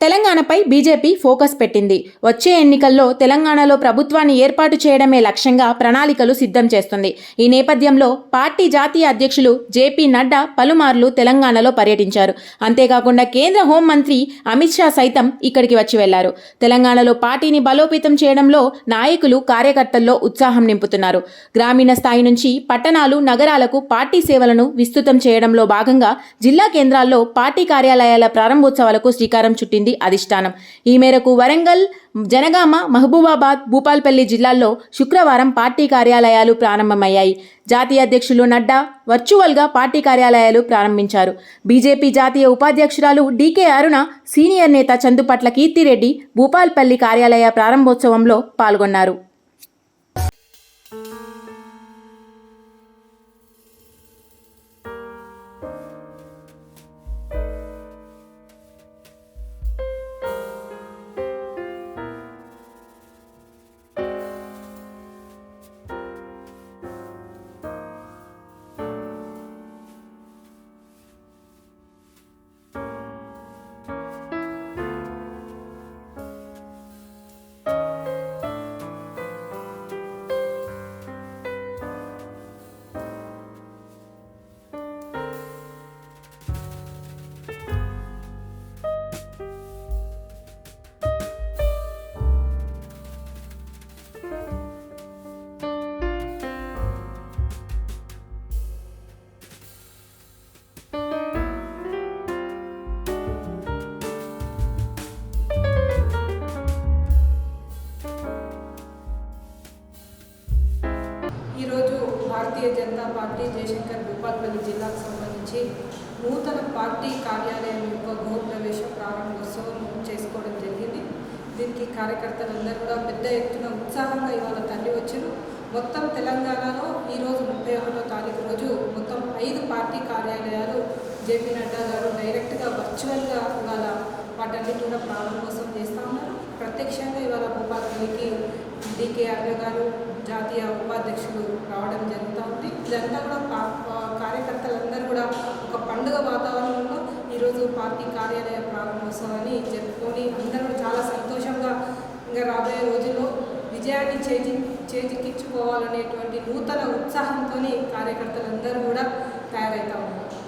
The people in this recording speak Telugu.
తెలంగాణపై బీజేపీ ఫోకస్ పెట్టింది. వచ్చే ఎన్నికల్లో తెలంగాణలో ప్రభుత్వాన్ని ఏర్పాటు చేయడమే లక్ష్యంగా ప్రణాళికలు సిద్ధం చేస్తుంది. ఈ నేపథ్యంలో పార్టీ జాతీయ అధ్యక్షులు జేపీ నడ్డా పలుమార్లు తెలంగాణలో పర్యటించారు. అంతేకాకుండా కేంద్ర హోంమంత్రి అమిత్ షా సైతం ఇక్కడికి వచ్చి వెళ్ళారు. తెలంగాణలో పార్టీని బలోపేతం చేయడంలో నాయకులు కార్యకర్తల్లో ఉత్సాహం నింపుతున్నారు. గ్రామీణ స్థాయి నుంచి పట్టణాలు నగరాలకు పార్టీ సేవలను విస్తృతం చేయడంలో భాగంగా జిల్లా కేంద్రాల్లో పార్టీ కార్యాలయాల ప్రారంభోత్సవాలకు శ్రీకారం చుట్టింది అధిష్టానం. ఈ మేరకు వరంగల్ జనగామ మహబూబాబాద్ భూపాల్పల్లి జిల్లాల్లో శుక్రవారం పార్టీ కార్యాలయాలు ప్రారంభమయ్యాయి. జాతీయ అధ్యక్షులు నడ్డా వర్చువల్గా పార్టీ కార్యాలయాలు ప్రారంభించారు. బీజేపీ జాతీయ ఉపాధ్యక్షురాలు డీకే అరుణ సీనియర్ నేత చందుపట్ల కీర్తిరెడ్డి భూపాల్పల్లి కార్యాలయ ప్రారంభోత్సవంలో పాల్గొన్నారు. భారతీయ జనతా పార్టీ జయశంకర్ భూపాల్పల్లి జిల్లాకు సంబంధించి నూతన పార్టీ కార్యాలయం యొక్క గృహప్రవేశ ప్రారంభోత్సవం చేసుకోవడం జరిగింది. దీనికి కార్యకర్తలందరూ కూడా పెద్ద ఎత్తున ఉత్సాహంగా ఇవాళ తరలి వచ్చారు. మొత్తం తెలంగాణలో ఈరోజు ముప్పై ఒకటో తారీఖు రోజు మొత్తం ఐదు పార్టీ కార్యాలయాలు జేపీ నడ్డా గారు డైరెక్ట్గా వర్చువల్గా ఇవాళ వాటన్నిటి కూడా ప్రారంభోత్సవం చేస్తూ ఉన్నారు. ప్రత్యక్షంగా ఇవాళ భూపాల్పల్లికి డికే అర్గ గారు జాతీయ ఉపాధ్యక్షులు రావడం జరుగుతూ ఉంది ఇదంతా కూడా కార్యకర్తలందరూ కూడా ఒక పండుగ వాతావరణంలో ఈరోజు పార్టీ కార్యాలయ ప్రారంభోత్సవాన్ని జరుపుకొని అందరూ చాలా సంతోషంగా ఇంకా రాబోయే రోజుల్లో విజయాన్ని చేజి చేజిక్కించుకోవాలనేటువంటి నూతన ఉత్సాహంతో కార్యకర్తలందరూ కూడా తయారవుతా ఉన్నారు.